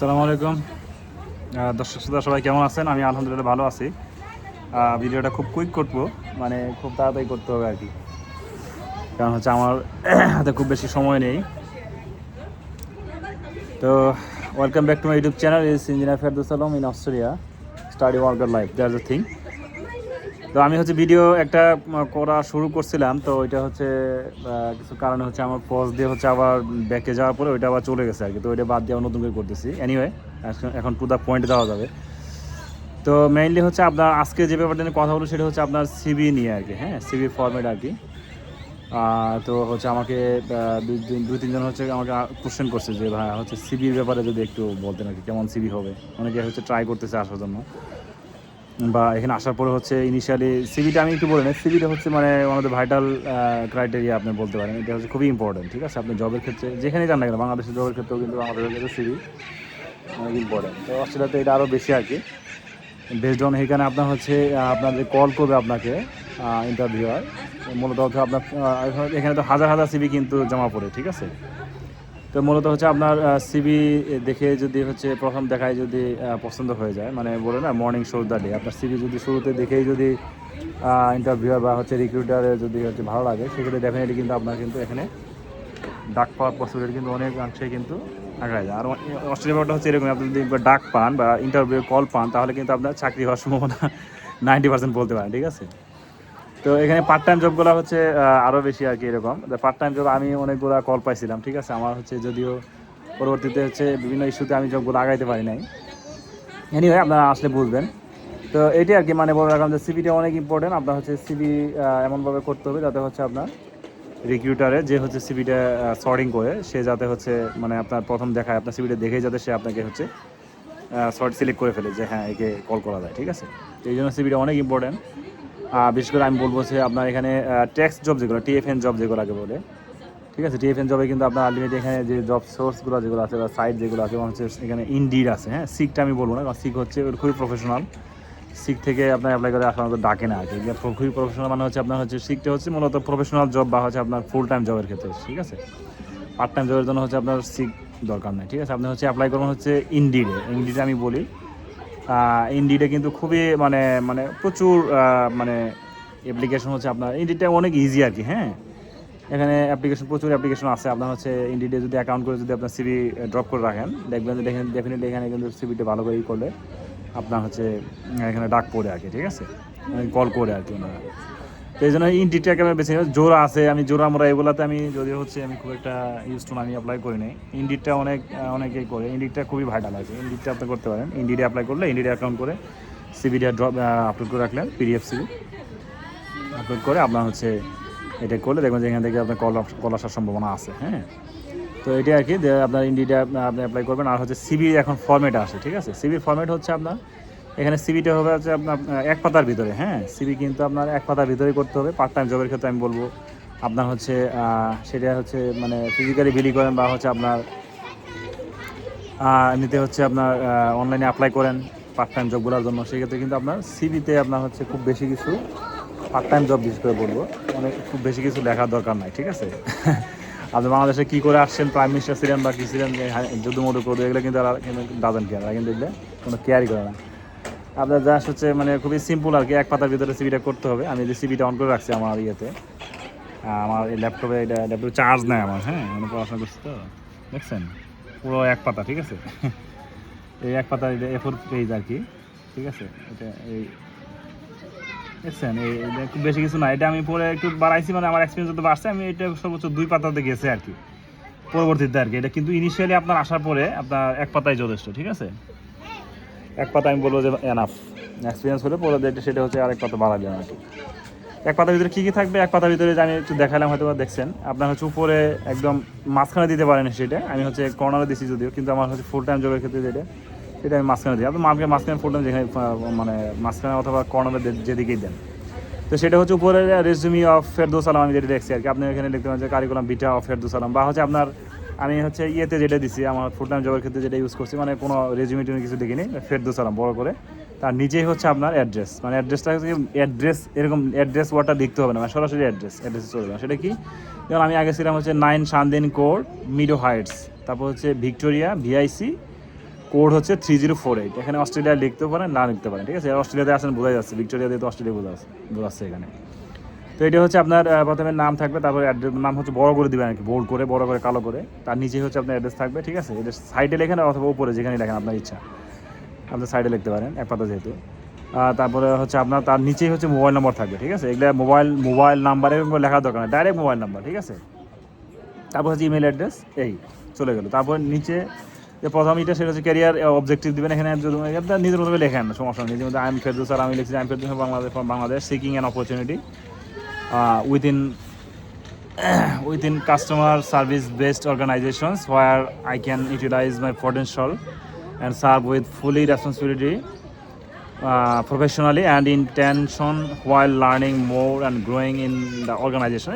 আসসালামু আলাইকুম। দর্শক শ্রোতা, সবাই কেমন আছেন? আমি আলহামদুলিল্লাহ ভালো আছি। ভিডিওটা খুব কুইক করব মানে খুব তাড়াতাড়ি করতে হবে আর কি। কারণ হচ্ছে আমার হাতে খুব বেশি সময় নেই। তো welcome back to my YouTube channel is engineer Ferdous Alam in Australia study worker life that's the thing তো আমি হচ্ছে ভিডিও একটা করা শুরু করছিলাম, তো ওইটা হচ্ছে কিছু কারণে হচ্ছে আমার পজ দিয়ে হচ্ছে আবার ব্যাকে যাওয়ার পরে ওইটা আবার চলে গেছে আর কি, তো ওইটা বাদ দিয়ে নতুন করে করতেছি। এনিওয়ে এখন টু দ্য পয়েন্ট দেওয়া যাবে। তো মেইনলি হচ্ছে আপনার আজকে যে ব্যাপারটা নিয়ে কথা বলব সেটা হচ্ছে আপনার সিবি নিয়ে আর কি হ্যাঁ সিবি ফর্মেট আর কি। তো হচ্ছে আমাকে দুই তিনজন হচ্ছে আমাকে কোশ্চেন করছে যে, ভাই, হচ্ছে সিবির ব্যাপারে যদি একটু বলতেন আর কি, কেমন সিবি হবে? অনেকে হচ্ছে ট্রাই করতেছে আসার জন্য। বা এখানে আসার পরে হচ্ছে ইনিশিয়ালি সিভিটা আমি একটু বলে নিই। সিভিটা হচ্ছে মানে আমাদের ভাইটাল ক্রাইটেরিয়া আপনি বলতে পারেন। এটা হচ্ছে খুবই ইম্পর্টেন্ট ঠিক আছে? আপনি জবের ক্ষেত্রে যেখানেই যান না কেন, বাংলাদেশের জবের ক্ষেত্রেও কিন্তু আমাদের ক্ষেত্রে সিভি অনেক ইম্পর্টেন্ট তো অস্ট্রেলিয়াতে এটা আরও বেশি আর কি। বেসড অন এখানে আপনার হচ্ছে যে কল করবে আপনাকে ইন্টারভিউয়ার মূলত হচ্ছে আপনার এখানে তো হাজার হাজার সিভি কিন্তু জমা পড়ে, ঠিক আছে? তো মূলত হচ্ছে আপনার সিবি দেখে যদি হচ্ছে প্রথম দেখায় যদি পছন্দ হয়ে যায় মানে বলে না মর্নিং শো দ্য ডে আপনার সিবি যদি শুরুতে দেখেই যদি ইন্টারভিউয়ার বা হচ্ছে রিক্রুটারে যদি হচ্ছে ভালো লাগে, সেক্ষেত্রে ডেফিনেটলি কিন্তু আপনার কিন্তু এখানে ডাক পাওয়ার পসিবিলিটি কিন্তু অনেক অংশে কিন্তু আগায় যায়। আর অস্ট্রেলিয়া হচ্ছে এরকম আপনি যদি ডাক পান বা ইন্টারভিউ কল পান, তাহলে কিন্তু আপনার চাকরি হওয়ার সম্ভাবনা নাইনটি পার্সেন্ট বলতে পারেন, ঠিক আছে? তো এখানে পার্ট টাইম জবগুলো হচ্ছে আহ, আরও বেশি আর কি এরকম। পার্ট টাইম জব আমি অনেকগুলো কল পাইছিলাম ঠিক আছে? আমার হচ্ছে যদিও পরবর্তীতে হচ্ছে বিভিন্ন ইস্যুতে আমি জবগুলো আগাইতে পারি নাই। এনিওয়ে আপনারা আসলে বুঝবেন। তো এটি আর কি মানে বলে রাখলাম যে সিবিটা অনেক ইম্পর্টেন্ট আপনার হচ্ছে সিবি এমনভাবে করতে হবে যাতে হচ্ছে আপনার রিক্রুটারে যে হচ্ছে সিবিটা সর্টিং করে সে যাতে হচ্ছে মানে আপনার প্রথম দেখায় আপনার সিবিটা দেখেই যাতে সে আপনাকে হচ্ছে শর্ট সিলেক্ট করে ফেলে যে হ্যাঁ একে কল করা যায় ঠিক আছে? এই জন্য সিবিটা অনেক ইম্পর্টেন্ট বিশেষ করে আমি বলব যে আপনার এখানে ট্যাক্স জব যেগুলো টিএফএন জব যেগুলো আগে বলে, ঠিক আছে? টিএফএন জবে কিন্তু আপনার আলটিমেট এখানে যে জব সোর্সগুলো যেগুলো আছে বা সাইট যেগুলো আছে হচ্ছে এখানে ইনডিড আছে হ্যাঁ? সিকটা আমি বলব না, কারণ সিক হচ্ছে ওর খুবই প্রফেশনাল সিক থেকে আপনার অ্যাপ্লাই করে সাধারণত ডাকে না আর কি। খুবই প্রফেশনাল মানে হচ্ছে আপনার হচ্ছে সিকটা হচ্ছে মূলত প্রফেশনাল জব বা হচ্ছে আপনার ফুল টাইম জবের ক্ষেত্রে, ঠিক আছে? পার্ট টাইম জবের জন্য হচ্ছে আপনার সিক দরকার নেই, ঠিক আছে? আপনি হচ্ছে অ্যাপ্লাই করবেন হচ্ছে ইনডিডে ইনডিডে আমি বলি ইনডিডে কিন্তু খুবই মানে মানে প্রচুর মানে অ্যাপ্লিকেশন হচ্ছে আপনার। ইন্ডিডটা অনেক ইজি আর কি হ্যাঁ? এখানে অ্যাপ্লিকেশন প্রচুর অ্যাপ্লিকেশন আছে। আপনার হচ্ছে ইন্ডিডে যদি অ্যাকাউন্ট করে যদি আপনার সিবি ড্রপ করে রাখেন, দেখবেন যে দেখেন ডেফিনেটলি এখানে কিন্তু সিবিটা ভালো করেই করলে আপনার হচ্ছে, এখানে ডাক পড়ে আর কি, ঠিক আছে? কল করে আর কি ওনারা। তো এই জন্য ইনডিডটাকে আমি বেছে। জোড়া আছে, আমি জোড়া মোড়া এগুলাতে আমি যদি হচ্ছে আমি খুব একটা ইউজ টু আমি অ্যাপ্লাই করি নাই। ইন্ডিটটা অনেক অনেকেই করে। ইন্ডিটটা খুবই ভাইটাল আছে। ইন্ডিটটা আপনি করতে পারেন। ইনডিডে অ্যাপ্লাই করলে ইনডিডে অ্যাকাউন্ট করে সিবিটা ড্রপ আপলোড করে রাখলেন পিডিএফ সিবি আপলোড করে আপনার হচ্ছে এটা করলে দেখবেন যে এখান থেকে আপনার কল কল আসার সম্ভাবনা আছে হ্যাঁ? তো এটা আর কি আপনার ইন্ডিটা আপনি অ্যাপ্লাই করবেন। আর হচ্ছে সিবি এখন ফর্মেট আসে, ঠিক আছে? সিবির ফর্মেট হচ্ছে আপনার এখানে সিবিটা হবে হচ্ছে আপনার এক পাতার ভিতরে হ্যাঁ? সিবি কিন্তু আপনার এক পাতার ভিতরে করতে হবে। পার্ট টাইম জবের ক্ষেত্রে আমি বলব, আপনার হচ্ছে সেটা হচ্ছে মানে ফিজিক্যালি বিলি করেন বা হচ্ছে আপনার এমনিতে হচ্ছে আপনার অনলাইনে অ্যাপ্লাই করেন পার্ট টাইম জব জবগুলোর জন্য। সেক্ষেত্রে কিন্তু আপনার সিবিতে আপনার হচ্ছে খুব বেশি কিছু পার্ট টাইম জব বিশেষ করে বলব অনেক খুব বেশি কিছু লেখার দরকার নাই, ঠিক আছে? আপনি বাংলাদেশে কী করে আসছেন প্রাইম মিনিস্টার ছিলেন বা কী ছিলেন যুদ্ধ মধু করবে এগুলো কিন্তু তারা কিন্তু ডাজেন কেয়ার কিন্তু এগুলো কোনো কেয়ারই করে না। আপনার জাস্ট হচ্ছে মানে খুবই সিম্পল আর কি, এক পাতার ভিতরে সিবিটা করতে হবে। আমি যে সিবিটা অন করে রাখছি আমার ইয়েতে। আমার এই ল্যাপটপে এটা ল্যাপটপে চার্জ নেয় আমার হ্যাঁ? আমি পড়াশোনা করছি তো। দেখছেন? পুরো এক পাতা, ঠিক আছে? এই এক পাতা এ ফোর পেজ আর কি, ঠিক আছে? এটা এই দেখছেন? এই এটা খুব বেশি কিছু না। এটা আমি পরে একটু বাড়াইছি মানে আমার এক্সপিরিয়েন্স যত বাড়ছে, আমি এটা সর্বোচ্চ দুই পাতাতে গেছে আর কি। পরবর্তীতে আর কি। এটা কিন্তু ইনিশিয়ালি আপনার আসার পরে আপনার এক পাতায় যথেষ্ট, ঠিক আছে? এক পাতা আমি বলব যে এনাফ এক্সপিরিয়েন্স হলে পরে সেটা হচ্ছে আরেক পাতা বাড়া বাড়াবে আর এক পাতার ভিতরে কী কী থাকবে? এক পাতার ভিতরে যে আমি একটু দেখালাম হয়তো দেখছেন, আপনার হচ্ছে উপরে একদম মাঝখানে দিতে পারেন সেটা। আমি হচ্ছে কর্নারে দিছি যদিও, কিন্তু আমার হচ্ছে ফুল টাইম জবের ক্ষেত্রে যেটা, সেটা আমি মাঝখানে দিই। আপনি মাঝখানে মাঝখানে ফুল টাইম যেখানে মানে মাঝখানে অথবা কর্নারে যেদিকেই দেন। তো সেটা হচ্ছে উপরে রেজুমি অফ ফেরদৌস আলম আমি যেটা দেখছি আর কি। আপনি এখানে লিখতে পারেন যে curriculum vitae of Ferdous Alam বা হচ্ছে আপনার আমি হচ্ছে ইয়েতে যেটা দিছি, আমার ফুল টাইম জবের ক্ষেত্রে যেটা ইউজ করছি মানে কোনো রেজুমি টেজুমি কিছু দেখিনি, ফেরদৌস আলম, বড় করে। তার নিজেই হচ্ছে আপনার অ্যাড্রেস মানে অ্যাড্রেসটা হচ্ছে অ্যাড্রেস এরকম অ্যাড্রেস ওয়ার্ডটা লিখতে হবে না মানে সরাসরি অ্যাড্রেস অ্যাড্রেসে চলে যাবে। সেটা কি? যেমন আমি আগে ছিলাম হচ্ছে nine Sandin court meadow heights তারপর হচ্ছে ভিক্টোরিয়া ভিআইসি কোড হচ্ছে থ্রি জিরো ফোর এইট এখানে অস্ট্রেলিয়া লিখতে পারেন, না লিখতে পারেন, ঠিক আছে? অস্ট্রেলিয়াতে আসেন বোঝা যাচ্ছে ভিক্টোরিয়াতে তো অস্ট্রেলিয়া বোঝা যাচ্ছে বোঝাচ্ছে এখানে। তো এটা হচ্ছে আপনার প্রথমে নাম থাকবে, তারপরে নাম হচ্ছে বড় করে দিবেন আর কি বোল্ড করে, বড় করে, কালো করে, তার নিচে হচ্ছে আপনার অ্যাড্রেস থাকবে, ঠিক আছে? এটা সাইডে লেখেন অথবা উপরে যেখানে লেখেন, আপনার ইচ্ছা। আপনি সাইডে লিখতে পারেন, এক পাতা যেহেতু। তারপরে হচ্ছে আপনার, তার নিচেই হচ্ছে মোবাইল নম্বর থাকবে, ঠিক আছে? এগুলো মোবাইল মোবাইল নাম্বারে লেখার দরকার নেই ডাইরেক্ট মোবাইল নাম্বার ঠিক আছে? তারপর হচ্ছে ইমেল অ্যাড্রেস এই, চলে গেল। তারপর নিচে যে প্রথম এটা সেটা হচ্ছে ক্যারিয়ার অবজেক্টিভ দেবেন, এখানে নিজের মতো লেখেন, সমস্যা নেই। যেমন আই এম ফেরদুস আর আমি লিখছি I am Ferdous Bangladesh Bangladesh seeking an opportunity within within customer service based organizations where I can utilize my potential and serve with fully responsibility uh, professionally and intention while learning more and growing in the organization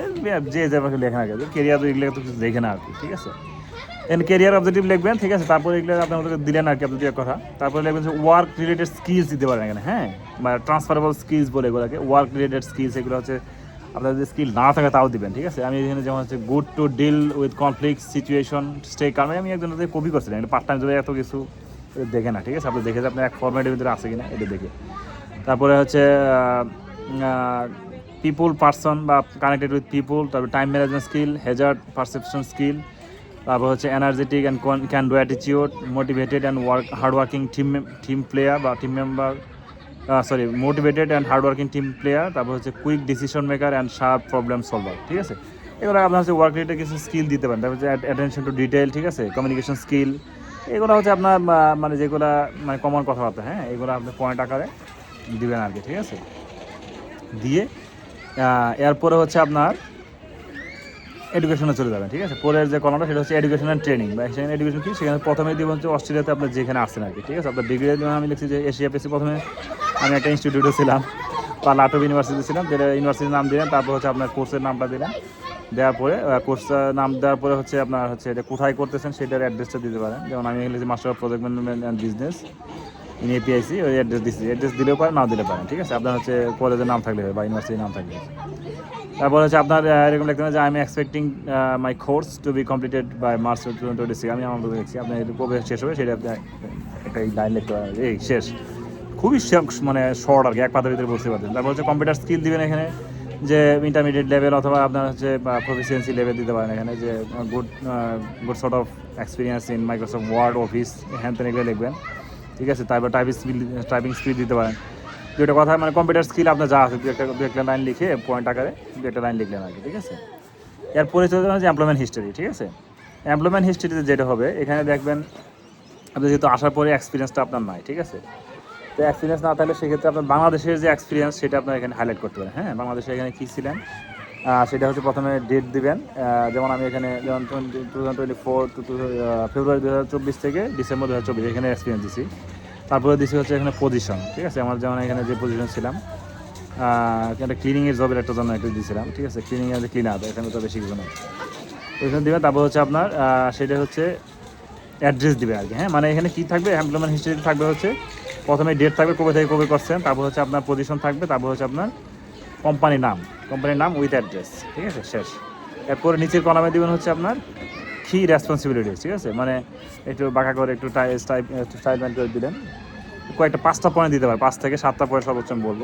যে যেভাবে লেখেন আগে career এগুলো তো কিছু দেখে না আর কি ঠিক আছে এন কেরিয়ার অবজেক্টিভ লিখবেন ঠিক আছে তারপরে এগুলো আপনার মধ্যে দিলেন আর কি আপনি কথা তারপরে লিখবেন ওয়ার্ক রিলেটেড স্কিলস দিতে পারেন এখানে হ্যাঁ বা ট্রান্সফারেবল স্কিলস বলে এগুলোকে ওয়ার্ক রিলেটেড স্কিলস এগুলো হচ্ছে আপনার যদি স্কিল না থাকে তাও দিবেন, ঠিক আছে? আমি এখানে যেমন হচ্ছে good to deal with conflict situation stay কারণ আমি একজন কপি করছিলাম পার্ট টাইম এত কিছু দেখে না, ঠিক আছে? আপনি দেখে আপনার এক ফর্মেটের ভিতরে আছে কিনা, এটা দেখে। তারপরে হচ্ছে পিপুল পার্সন বা কানেক্টেড উইথ পিপুল তারপর time management skill hazard perception skill তারপর হচ্ছে energetic and can do অ্যাটিচিউড motivated and work hard working team team player বা team member sorry motivated and hard working team player তারপর হচ্ছে quick decision maker and sharp problem solver ঠিক আছে? এগুলো আপনার হচ্ছে ওয়ার্ক রিলেটেড কিছু স্কিল দিতে পারেন, তারপর হচ্ছে অ্যাটেনশন টু ডিটেল ঠিক আছে? কমিউনিকেশন স্কিল এগুলো হচ্ছে আপনার মানে যেগুলো মানে কমন কথাবার্তা হ্যাঁ? এগুলো আপনি পয়েন্ট আকারে দিবেন আর কি, ঠিক আছে? দিয়ে এরপরে হচ্ছে আপনার এডুকেশনে চলে যাবেন, ঠিক আছে? পরের যে কলমটা সেটা হচ্ছে এডুকেশন অ্যান্ড ট্রেনিং বা সেখানে এডুকেশন কি? সেখানে প্রথমে দিব হচ্ছে অস্ট্রেলিয়াতে আপনার যেখানে আসছেন আর কি, ঠিক আছে? আপনার ডিগ্রি আমি লিখছি যে এশিয়া পেসি প্রথমে আমি একটা ইনস্টিটিউটে ছিলাম। বা লাটভ ইউনিভার্সিটি ছিলাম, যেটা ইউনিভার্সিটির নাম দিলেন, তারপর হচ্ছে আপনার কোর্সের নামটা দিলেন। দেওয়ার পরে কোর্সটা নাম দেওয়ার পরে হচ্ছে আপনার হচ্ছে এটা কোথায় করতেছেন সেটার অ্যাড্রেসটা দিতে পারেন। যেমন আমি লিখেছি master of project management and business in APIC ওই অ্যাড্রেস দিচ্ছি অ্যাড্রেস দিলেও পারেন, নাও দিলে পারেন, ঠিক আছে? আপনার হচ্ছে কলেজের নাম থাকলে বা ইউনিভার্সিটির নাম থাকলে। তারপর হচ্ছে আপনার এরকম লিখতে যে I am expecting my course to be completed by March twenty আমি আমার দেখছি, আপনার কবে শেষ হবে, সেটা একটা লাইন লিখতে পারেন। এই, শেষ। খুবই মানে শর্ট আর কি, এক পাতার ভিতরে বসতে পারতেন তারপর হচ্ছে কম্পিউটার স্কিল দিবেন এখানে, যে ইন্টারমিডিয়েট লেভেল অথবা আপনার হচ্ছে প্রফিসিয়েন্সি লেভেল দিতে পারেন এখানে, যে good good sort of experience in Microsoft Word Office হ্যান তেন এগুলো লিখবেন। ঠিক আছে? তারপর টাইপিং স্পিড টাইপিং স্পিড দিতে পারেন। দু একটা কথা মানে কম্পিউটার স্কিল আপনার যা আছে, দু একটা দু একটা লাইন লিখে পয়েন্ট আকারে দু একটা লাইন লিখলেন আর কি, ঠিক আছে? এরপরে চলে যাবেন যে এমপ্লয়মেন্ট হিস্টোরি ঠিক আছে? এমপ্লয়মেন্ট হিস্টোরিতে যেটা হবে, এখানে দেখবেন, আপনি যেহেতু আসার পরে এক্সপিরিয়েন্সটা আপনার নাই, ঠিক আছে? তো এক্সপিরিয়েন্স না থাকলে সেক্ষেত্রে আপনার বাংলাদেশের যে এক্সপিরিয়েন্স সেটা আপনার এখানে হাইলাইট করতে পারেন। হ্যাঁ বাংলাদেশে এখানে কী ছিলেন? সেটা হচ্ছে প্রথমে ডেট দিবেন। যেমন আমি এখানে যেমন two thousand twenty four to February দু হাজার চব্বিশ থেকে ডিসেম্বর দু হাজার চব্বিশ এখানে এক্সপিরিয়েন্স দিছি। তারপরে দিছি হচ্ছে এখানে পজিশন ঠিক আছে? আমার যেমন এখানে যে পজিশন ছিলাম একটা ক্লিনিংয়ের জবের একটা জন্য একটা দিয়েছিলাম ঠিক আছে? ক্লিনিংয়ের যে ক্লিনার এখানে তো বেশি কিছু নয় পজিশন দিবেন, তারপর হচ্ছে আপনার সেটা হচ্ছে অ্যাড্রেস দিবে আর কি হ্যাঁ? মানে এখানে কী থাকবে? এমপ্লয়মেন্ট হিস্ট্রি থাকবে হচ্ছে প্রথমে ডেট থাকবে কবে থেকে কবে করছেন, তারপর হচ্ছে আপনার পজিশন থাকবে, তারপর হচ্ছে আপনার কোম্পানির নাম। কোম্পানির নাম উইথ অ্যাড্রেস ঠিক আছে? শেষ। এরপরে নিচের কলামে দিবেন হচ্ছে আপনার কি রেসপন্সিবিলিটিস ঠিক আছে? মানে একটু বাঁকা করে একটু টাইপ একটু করে দিলেন। কয়েকটা পাঁচটা পয়েন্ট দিতে পারে, পাঁচ থেকে সাতটা পয়েন্ট সর্বোচ্চ আমি বলব।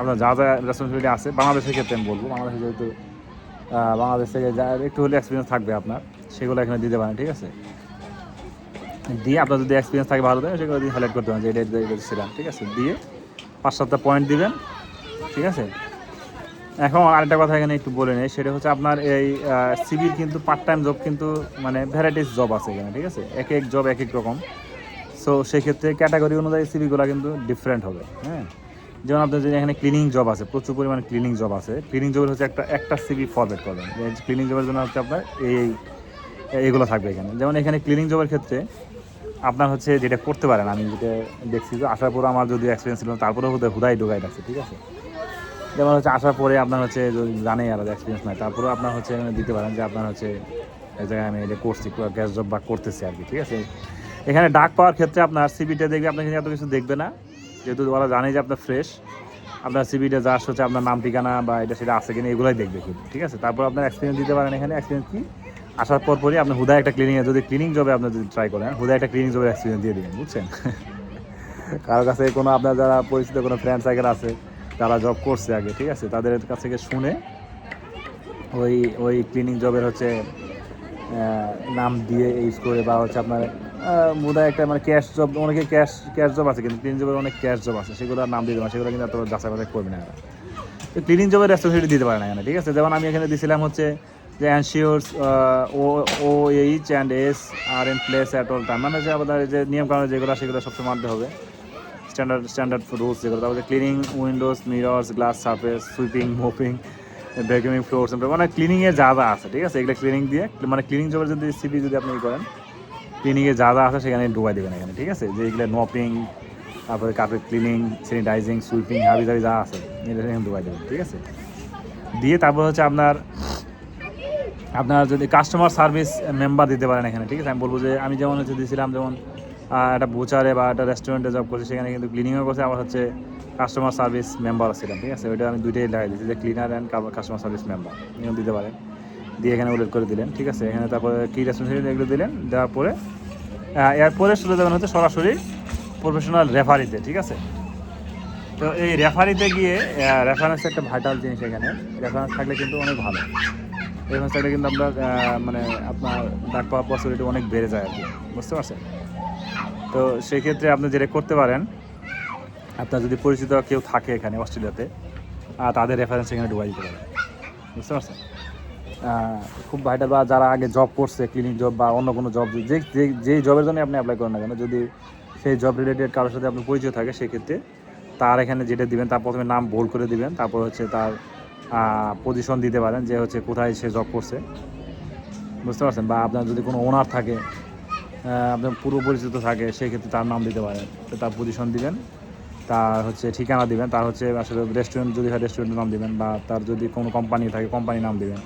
আপনার যা যা রেসপন্সিবিলিটি আছে, বাংলাদেশের ক্ষেত্রে আমি বলব। বাংলাদেশে যেহেতু বাংলাদেশ থেকে যা একটু হলে এক্সপিরিয়েন্স থাকবে আপনার, সেগুলো এখানে দিতে পারেন, ঠিক আছে? দিয়ে আপনার যদি এক্সপিরিয়েন্স থাকে ভালো থাকে সেগুলো হাইলাইট করতে পারেন যে এটা এটা ছিলাম, ঠিক আছে? দিয়ে পাঁচ সাতটা পয়েন্ট দিবেন, ঠিক আছে? এখন আরেকটা কথা এখানে একটু বলে নেই, সেটা হচ্ছে আপনার এই সিভির কিন্তু পার্ট টাইম জব কিন্তু মানে ভ্যারাইটিস জব আছে এখানে, ঠিক আছে? এক এক জব এক এক রকম। সো সেক্ষেত্রে ক্যাটাগরি অনুযায়ী সিভিগুলো কিন্তু ডিফারেন্ট হবে হ্যাঁ? যেমন আপনার যদি এখানে ক্লিনিং জব আছে, প্রচুর পরিমাণে ক্লিনিং জব আছে। ক্লিনিং জবের হচ্ছে একটা একটা সিভি ফরম্যাট করবেন ক্লিনিং জবের জন্য হচ্ছে আপনার এই এইগুলো থাকবে এখানে। যেমন এখানে ক্লিনিং জবের ক্ষেত্রে আপনার হচ্ছে যেটা করতে পারেন, আমি যেটা দেখছি যে আসার পরে আমার যদি এক্সপিরিয়েন্স ছিল তারপরেও হুদায় হুদাই ঢুকাই রাখছে ঠিক আছে? যেমন হচ্ছে আসার পরে আপনার হচ্ছে জানেই আলাদা এক্সপিরিয়েন্স নাই, তারপরেও আপনার হচ্ছে দিতে পারেন যে আপনার হচ্ছে এই জায়গায় আমি এটা করছি গ্যাস জব বা করতেছি আর কি, ঠিক আছে? এখানে ডাক পাওয়ার ক্ষেত্রে আপনার সিবিটা দেখবে, আপনার এত কিছু দেখবে না। যেহেতু ওরা জানে যে আপনার ফ্রেশ আপনার সিবিটা যা হচ্ছে আপনার নাম, ঠিকানা বা এটা সেটা আছে কিনা, এগুলোই দেখবে কিন্তু, ঠিক আছে? তারপর আপনার এক্সপিরিয়েন্স দিতে পারেন এখানে এক্সপিরিয়েন্স কি? আসার পর পরই আপনি হুদা একটা ক্লিনিংয়ে যদি ক্লিনিং জবে আপনি যদি ট্রাই করেন হুদা একটা ক্লিনিং জবের এক্সপিরিয়েন্স দিয়ে দিবেন, বুঝছেন? কারও কাছে কোনো আপনার যারা পরিচিত কোনো ফ্রেন্ড সাইকেল আছে যারা জব করছে আগে, ঠিক আছে? তাদের কাছ থেকে শুনে ওই ওই ক্লিনিং জবের হচ্ছে নাম দিয়ে ইউজ করে বা হচ্ছে আপনার মুদা একটা মানে ক্যাশ জব অনেকে ক্যাশ ক্যাশ জব আছে, কিন্তু ক্লিনিং জবের অনেক ক্যাশ জব আছে, সেগুলো নাম দিয়ে দেবেন সেগুলো কিন্তু এত যাচাই করবে না ক্লিনিং জবের রেসপন্সিবিলিটি দিতে পারে না এখানে, ঠিক আছে? যেমন আমি এখানে দিয়েছিলাম হচ্ছে যে ensures O O H and S are in place at all time মানে যে আমাদের যে নিয়ম কানুন যেগুলো, সেগুলো সবসময় মানতে হবে। স্ট্যান্ডার্ড স্ট্যান্ডার্ড রুলস যেগুলো। তারপরে cleaning windows mirrors glass surface sweeping mopping vacuuming floors মানে ক্লিনিংয়ে যা যা আছে, ঠিক আছে? এগুলো ক্লিনিং দিয়ে মানে ক্লিনিং জবের যদি সিপি যদি আপনি করেন ক্লিনিংয়ে যা যা আছে সেখানে ডুবাই দেবেন এখানে, ঠিক আছে? যে এগুলো নপিং তারপরে কার্পেট ক্লিনিং স্যানিটাইজিং সুইপিং হাবি জাবি যা আছে, এগুলো ঢুকাই দেবেন, ঠিক আছে? দিয়ে তারপর হচ্ছে আপনার আপনার যদি কাস্টমার সার্ভিস মেম্বার দিতে পারেন এখানে, ঠিক আছে? আমি বলব যে আমি যেমন হচ্ছে দিয়েছিলাম যেমন একটা বুচারে বা একটা রেস্টুরেন্টে জব করছি, সেখানে কিন্তু ক্লিনিংও করছে, আমার হচ্ছে কাস্টমার সার্ভিস মেম্বার ছিলাম, ঠিক আছে? ওইটা আমি দুইটাই লাগাই দিয়েছি, যে cleaner and customer service member এখানে দিতে পারেন। দিয়ে এখানে উল্লেখ করে দিলেন, ঠিক আছে? এখানে তারপরে কী রেসপন্সিবিলিটি এগুলো দিলেন, দেওয়ার পরে এরপরে চলে যাবেন হচ্ছে সরাসরি প্রফেশনাল রেফারিতে ঠিক আছে? তো এই রেফারিতে গিয়ে রেফারেন্স একটা ভাইটাল জিনিস এখানে রেফারেন্স থাকলে কিন্তু অনেক ভালো। রেফারেন্স থাকলে কিন্তু আহ, মানে আপনার ডাক পাওয়ার পসিবিলিটি অনেক বেড়ে যায় আর কি। বুঝতে পারছেন? তো সেই ক্ষেত্রে আপনি যেটা করতে পারেন আপনার যদি পরিচিত কেউ থাকে এখানে অস্ট্রেলিয়াতে আহ, তাদের রেফারেন্স এখানে ঢুকাই দিতে পারেন। বুঝতে পারছেন? খুব ভাইটাল বা যারা আগে জব করছে ক্লিনিক জব বা অন্য কোনো জব যে যেই জবের জন্য আপনি অ্যাপ্লাই করেন না কেন যদি সেই জব রিলেটেড কারোর সাথে আপনার পরিচয় থাকে সেক্ষেত্রে তার এখানে যেটা দিবেন তার প্রথমে নাম বোল্ড করে দিবেন তারপর হচ্ছে তার পজিশন দিতে পারেন যে হচ্ছে কোথায় সে জব করছে। বুঝতে পারছেন? বা আপনার যদি কোনো ওনার থাকে আপনার পুরো পরিচিত থাকে, সেক্ষেত্রে তার নাম দিতে পারেন। তো তার পজিশন দিবেন, তার হচ্ছে ঠিকানা দিবেন, তার হচ্ছে আসলে রেস্টুরেন্ট যদি হয় রেস্টুরেন্টের নাম দিবেন, বা তার যদি কোনো কোম্পানি থাকে কোম্পানির নাম দিবেন।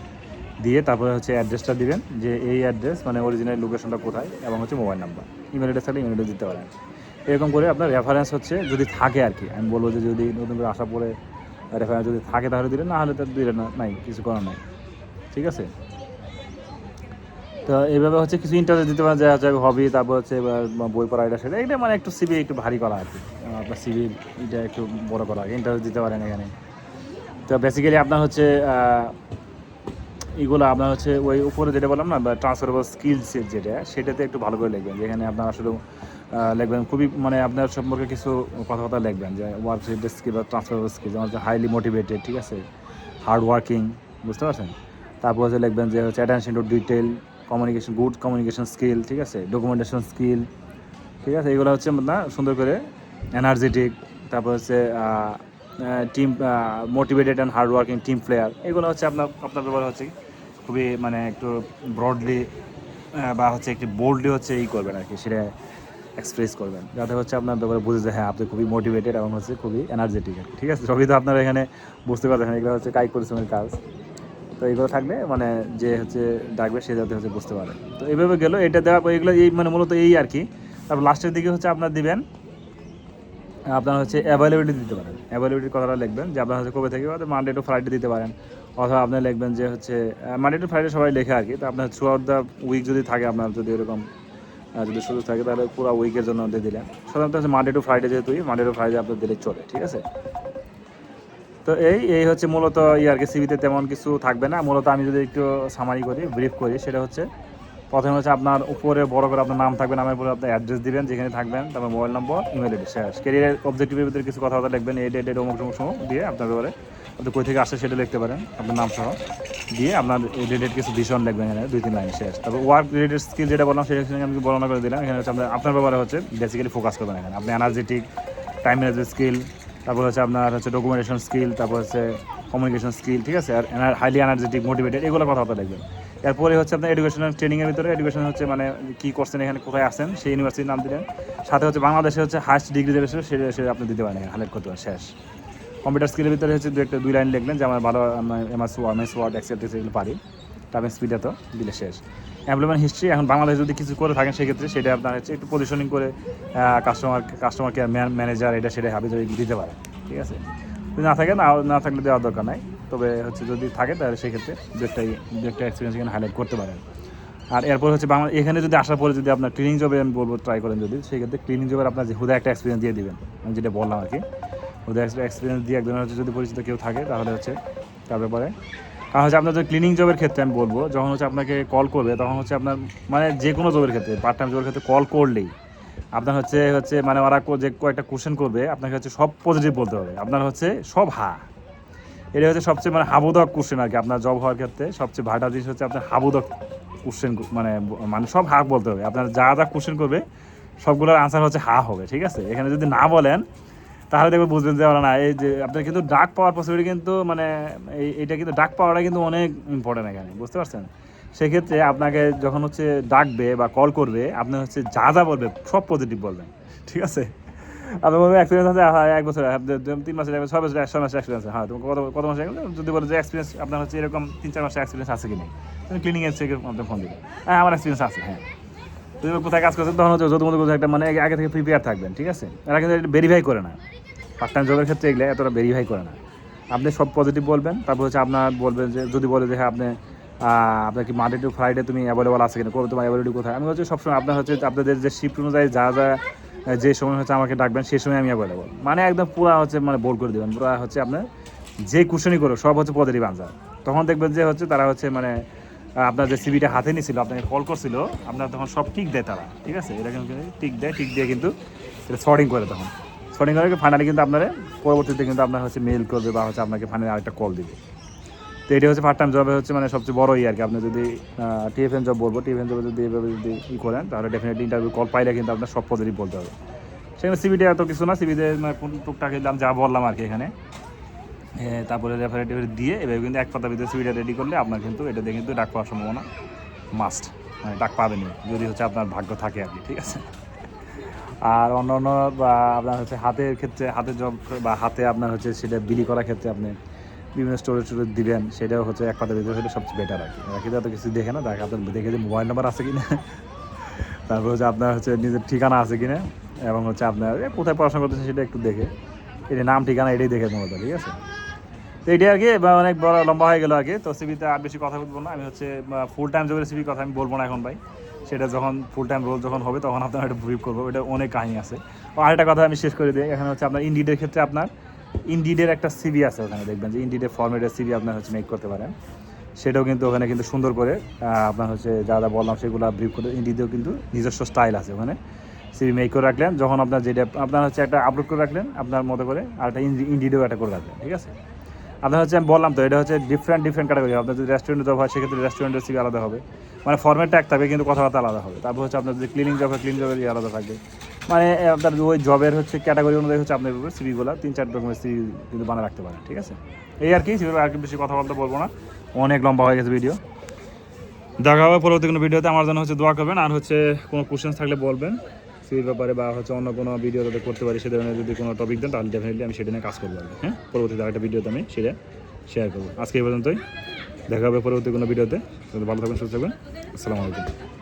দিয়ে তারপরে হচ্ছে অ্যাড্রেসটা দিবেন, যে এই অ্যাড্রেস মানে অরিজিনাল লোকেশনটা কোথায়, এবং হচ্ছে মোবাইল নাম্বার ইমেল অ্যাড্রেস থাকলে ইমেল অ্যাড্রেস দিতে পারেন। এরকম করে আপনার রেফারেন্স হচ্ছে যদি থাকে আর কি। আমি বলব যে যদি নতুন করে আসা পরে রেফারেন্স যদি থাকে তাহলে দিলেন না হলে তো দিলেন না, নাই, কিছু করার নাই। ঠিক আছে? তো এইভাবে হচ্ছে কিছু ইন্টারভিউ দিতে পারেন যা হচ্ছে হবি তারপর হচ্ছে বই পড়া, এটা সেটা, এটা মানে একটু সিবি একটু ভারী করা আর কি। আপনার সিবি এটা একটু বড় করা ইন্টারভিউ দিতে পারেন এখানে। তো বেসিক্যালি আপনার হচ্ছে এগুলো আপনার হচ্ছে ওই উপরে যেটা বললাম না ট্রান্সফারেবল স্কিলস যেটা, সেটাতে একটু ভালো করে লিখবেন। যেখানে আপনার আসলে লিখবেন খুবই মানে আপনার সম্পর্কে কিছু কথা কথা লিখবেন, যে ওয়ার্ক স্কিল বা ট্রান্সফারেবল স্কিল যেমন হচ্ছে হাইলি মোটিভেটেড ঠিক আছে? হার্ড ওয়ার্কিং বুঝতে পারছেন? তারপর হচ্ছে লিখবেন যে হচ্ছে attention to detail communication good communication skill ঠিক আছে? ডকুমেন্টেশন স্কিল ঠিক আছে? এগুলো হচ্ছে আপনার সুন্দর করে এনার্জেটিক তারপর হচ্ছে team motivated and hard working team player এগুলো হচ্ছে আপনার আপনার ব্যাপারে হচ্ছে। খুবই মানে একটু ব্রডলি বা হচ্ছে একটু বোল্ডলি হচ্ছে ই করবেন আর কি, সেটা এক্সপ্রেস করবেন। যাতে হচ্ছে আপনার ব্যাপারে বুঝে যে হ্যাঁ আপনি খুবই মোটিভেটেড এবং হচ্ছে খুবই এনার্জেটিক ঠিক আছে? সবই তো আপনারা এখানে বুঝতে পারছেন, এগুলো হচ্ছে কাই পরিশ্রমের কাজ। তো এগুলো থাকলে মানে যে হচ্ছে ডাকবে, সে যাতে হচ্ছে বুঝতে পারে। তো এইভাবে গেলো, এটা দেওয়া এগুলো এই মানে মূলত এই আর কি। তারপর লাস্টের দিকে হচ্ছে আপনার দিবেন, আপনার হচ্ছে অ্যাভেলেবিলিটি দিতে পারেন। অ্যাভেলেবিলিটির কথাটা লিখবেন যে, আপনার হচ্ছে কবে থেকে মানডে টু ফ্রাইডে দিতে পারেন। অথবা আপনি লিখবেন যে হচ্ছে মানডে টু ফ্রাইডে সবাই লেখে আর কি। তো আপনার থ্রু আউট দ্য উইক যদি থাকে, আপনার যদি এরকম যদি সুযোগ থাকে, তাহলে পুরো উইকের জন্য দিয়ে দিলেন সাধারণত হচ্ছে মানডে টু ফ্রাইডে যেহেতু মানডে টু ফ্রাইডে আপনার দিলে চলে, ঠিক আছে? তো এই এই হচ্ছে মূলত ই আর কি সিভিতে তেমন কিছু থাকবে না। মূলত আমি যদি একটু সামারি করি ব্রিফ করি, সেটা হচ্ছে, প্রথমে হচ্ছে আপনার উপরে বড় করে আপনার নাম থাকবে, নামের পরে আপনার অ্যাড্রেস দিবেন, যেখানে থাকবেন, তারপর মোবাইল নম্বর ইমেল আইডি শেষ। ক্যারিয়ার অবজেক্টিভের ভিতরে কিছু কথাবার্তা লিখবেন, এই ডেট অমুক টমুক সময় দিয়ে আপনার ব্যাপারে আপনি কই থেকে আসে সেটা লিখতে পারেন, আপনার নাম সহ। দিয়ে আপনার রিলেটেড কিছু ভীষণ লিখবেন এখানে, দুই তিন লাইন শেষ। তারপর ওয়ার্ক রিলেটেড স্কিল যেটা বললাম, সেটা আমি বর্ণনা করে দিলাম। এখানে হচ্ছে আপনার ব্যাপারে হচ্ছে বেসিক্যালি ফোকাস করবেন এখানে। আপনি এনার্জেটিক টাইম ম্যানেজমেন্ট স্কিল তারপর হচ্ছে আপনার হচ্ছে ডকুমেন্টেশন স্কিল তারপর হচ্ছে কমিউনিকেশন স্কিল ঠিক আছে? আর হাইলি এনার্জেটিক মোটিভেটেড এগুলো কথাবার্তা লিখবেন এরপরে হচ্ছে আপনার এডুকেশনাল ট্রেনিংয়ের ভিতরে এডুকেশন হচ্ছে মানে কী করছেন, এখানে কোথায় আসেন সেই ইউনিভার্সিটির নাম দিলেন। সাথে হচ্ছে বাংলাদেশে হচ্ছে হাইস্ট ডিগ্রি যেটা সেটা সেটা আপনি দিতে পারেন হাইলাইট করতে পারেন, শেষ। কম্পিউটার স্কিলের ভিতরে হচ্ছে দু একটা, দুই লাইন লিখলেন যে আমার ভালো এমএস এমএস ওয়ার্ড এক্সেল এগুলো পারি। টাইপিং স্পিড এত দিলে শেষ। এমপ্লয়মেন্ট হিস্ট্রি এখন বাংলাদেশে যদি কিছু করে থাকেন, সেক্ষেত্রে সেটা আপনার হচ্ছে একটু পজিশনিং করে কাস্টমার কাস্টমার কেয়ার ম্যানেজার এটা সেটা হাবি দিতে পারে। ঠিক আছে? যদি না থাকে না না থাকলে দেওয়ার দরকার নাই। তবে হচ্ছে যদি থাকে, তাহলে সেক্ষেত্রে দু একটা দু একটা এক্সপিরিয়েন্স এখানে হাইলাইট করতে পারেন। আর এরপর হচ্ছে বাংলা, এখানে যদি আসার পরে যদি আপনার ক্লিনিং জবে আমি বলব ট্রাই করেন যদি, সেক্ষেত্রে ক্লিনিং জবের আপনার যে হুদা একটা এক্সপিরিয়েন্স দিয়ে দিবেন। আমি যেটা বললাম আর কি। হুদা এক্সপিরিয়েন্স দিয়ে একজনের হচ্ছে যদি পরিচিত কেউ থাকে, তাহলে হচ্ছে তার ব্যাপারে। কারণ হচ্ছে আপনার ক্লিনিং জবের ক্ষেত্রে আমি বলব, যখন হচ্ছে আপনাকে কল করবে, তখন হচ্ছে আপনার মানে যে কোনো জবের ক্ষেত্রে পার্ট টাইম জবের ক্ষেত্রে কল করলেই আপনার হচ্ছে হচ্ছে মানে ওরা যে কয়েকটা কোশ্চেন করবে, আপনাকে হচ্ছে সব পজিটিভ বলতে হবে। আপনার হচ্ছে সব হা। এটা হচ্ছে সবচেয়ে মানে হাবুদক কোশ্চেন আর কি, আপনার জব হওয়ার ক্ষেত্রে সবচেয়ে ভাটা জিনিস হচ্ছে আপনার হাবুদক কোশ্চেন মানে মানে সব হা বলতে হবে। আপনার যা যা কোশ্চেন করবে, সবগুলোর আনসার হচ্ছে হা হবে, ঠিক আছে? এখানে যদি না বলেন তাহলে দেখবে বুঝবেন যে ওরা না এই যে আপনার কিন্তু ডাক পাওয়ার পসিবিলিটি কিন্তু মানে এই এটা কিন্তু ডাক পাওয়াটা কিন্তু অনেক ইম্পর্টেন্ট এখানে বুঝতে পারছেন? সেক্ষেত্রে আপনাকে যখন হচ্ছে ডাকবে বা কল করবে আপনি হচ্ছে যা যা বলবে সব পজিটিভ বলবেন ঠিক আছে? আপনার বলবে এক্সপিরিয়েন্স আছে? হ্যাঁ এক বছর হ্যাঁ, তিন মাসের ছয় বছর ছয় মাসের এক্সপিরিয়েন্স হ্যাঁ তুমি কত কত মাসের যদি বলে যে এক্সপিরিয়েন্স আপনার হচ্ছে এরকম তিন চার মাসের এক্সপিরিয়েন্স আছে কি নেই? ক্লিনিং এর থেকে আপনার ফোন দিবে। হ্যাঁ আমার এক্সপিরিয়েন্স আছে। হ্যাঁ। তুমি কোথায় কাজ করছেন তখন হচ্ছে যত মধ্যে কোথাও একটা মানে আগে- থেকে প্রিপেয়ার থাকবেন, ঠিক আছে? এরা কিন্তু এটা ভেরিফাই করে না। পার্ট টাইম জবের ক্ষেত্রে এগুলো এতটা ভেরিফাই করে না। আপনি সব পজিটিভ বলবেন, তারপর হচ্ছে আপনার বলবেন যে যদি বলে যে হ্যাঁ আপনি আপনার কি মানডে টু ফ্রাইডে তুমি অ্যাভেলেবল আছে কিনা, কবে তোমার অ্যাভেলেবিলিটি কোথায়? আমি হচ্ছে সবসময় আপনার হচ্ছে আপনাদের যে শিফট অনুযায়ী যা যা যে সময় হচ্ছে আমাকে ডাকবেন সেই সময় আমি অ্যাভেলেবল মানে একদম পুরো হচ্ছে মানে বোল্ড করে দেবেন, পুরো হচ্ছে আপনার যে কুশনই করো সব হচ্ছে পজিটিভ আনসার তখন দেখবেন যে হচ্ছে তারা হচ্ছে মানে আপনার যে সিবিটা হাতে নিছিল, আপনাকে কল করছিল, আপনার তখন সব টিক দেয় তারা, ঠিক আছে? এটা কিন্তু টিক দেয় টিক দিয়ে কিন্তু এটা সর্টিং করে তখন। সর্টিং করে ফাইনালি কিন্তু আপনার পরবর্তীতে কিন্তু আপনার হচ্ছে মেল করবে বা হচ্ছে আপনাকে ফাইনালি আরেকটা কল দিবে। তো এটা হচ্ছে পার্ট টাইম জবে হচ্ছে মানে সবচেয়ে বড় ই আর কি। আপনি যদি টিএফএন জব বলব টিএফএন জবে যদি এভাবে যদি ই করেন, তাহলে ডেফিনেটলি ইন্টারভিউ কল পাইলে কিন্তু আপনার সব পজিটিভ বলতে হবে। সেখানে সিবিতে এত কিছু না সিবিতে মানে টুকটাক দিলাম যা বললাম আর কি এখানে। তারপরে রেফারেটিভ দিয়ে এভাবে কিন্তু এক পাতা ভিতরে সিবিটা রেডি করলে আপনার কিন্তু এটা দিয়ে কিন্তু ডাক পাওয়ার সম্ভাবনা মাস্ট মানে ডাক পাবেনই, যদি হচ্ছে আপনার ভাগ্য থাকে আর কি, ঠিক আছে? আর অন্য অন্য, বা আপনার হচ্ছে হাতের ক্ষেত্রে, হাতের জব বা হাতে আপনার হচ্ছে সেটা বিলি করার ক্ষেত্রে আপনি বিভিন্ন স্টোরেজ স্টোরেজ দিবেন, সেটাও হচ্ছে এক পাতার ভিতরে হলে সবচেয়ে বেটার আর কি। রাখি তো কিছু দেখে না, দেখে, আপনার দেখে যে মোবাইল নাম্বার আছে কিনা। তারপর হচ্ছে আপনার হচ্ছে নিজের ঠিকানা আছে কিনা, এবং হচ্ছে আপনার কোথায় পড়াশোনা করতেছেন সেটা একটু দেখে। এটা নাম ঠিকানা এটাই দেখে নেব ঠিক আছে? তো এটা আর কি অনেক বড় লম্বা হয়ে গেল আর কি তো সিবিতে আর বেশি কথা বলব না। আমি হচ্ছে ফুল টাইম জবের সিবির কথা আমি বলব না এখন ভাই। সেটা যখন ফুল টাইম রোল যখন হবে, তখন আপনার একটা ব্রিফ করব। এটা অনেক কাহিনী আছে। আরেকটা কথা আমি শেষ করে দিই। এখানে হচ্ছে আপনার ইন্ডিডের ক্ষেত্রে আপনার ইন্ডিডের একটা সিবি আছে ওখানে দেখবেন যে ইন্ডিডের ফর্মেটের সিবি আপনার হচ্ছে মেক করতে পারেন। সেটাও কিন্তু ওখানে কিন্তু সুন্দর করে আপনার হচ্ছে যা যা বললাম সেগুলো ব্রিফ করে ইন্ডিতেও কিন্তু নিজস্ব স্টাইল আছে ওখানে। সিবি মেক করে রাখলেন। যখন আপনার যেটা, আপনার হচ্ছে একটা আপলোড করে রাখলেন, আপনার মতো করে আর একটা ইন্ডিডেও একটা করে রাখলেন, ঠিক আছে? আপনার হচ্ছে আমি বললাম তো, এটা হচ্ছে ডিফারেন্ট ডিফারেন্ট ক্যাটাগরি আপনার যদি রেস্টুরেন্টে জব হয়, সেক্ষেত্রে রেস্টুরেন্টের সিবি আলাদা হবে। মানে ফর্মেটটা এক থাকবে, কিন্তু কথাবার্তা আলাদা হবে। তারপর হচ্ছে আপনার যদি ক্লিনিং জব হয় ক্লিন জবের আলাদা থাকবে। মানে আপনার ওই জবের হচ্ছে ক্যাটাগরি অনুযায়ী হচ্ছে আপনার সিবিগুলো তিন, চার রকমের সিবি কিন্তু বানিয়ে রাখতে পারেন, ঠিক আছে? এই আর কি সিবির আর কি বেশি কথা বলতে বলব না। অনেক লম্বা হয়ে গেছে ভিডিও দেখা হবে পরবর্তী কোনো ভিডিওতে আমার জন্য হচ্ছে দোয়া করবেন। আর হচ্ছে কোনো কোশ্চেন থাকলে বলবেন। সিবির ব্যাপারে বা হচ্ছে অন্য কোনো ভিডিও তাদের করতে পারি, সে ধরনের যদি কোনো টপিক দেন, তাহলে ডেফিনেটলি আমি সেটা নিয়ে কাজ করব হ্যাঁ? পরবর্তীতে আরেকটা ভিডিওতে আমি সেটা শেয়ার করব। আজকে এই পর্যন্তই। দেখা হবে পরবর্তী কোনো ভিডিওতে ভালো থাকবেন, সুস্থ থাকবেন। আসসালামু আলাইকুম।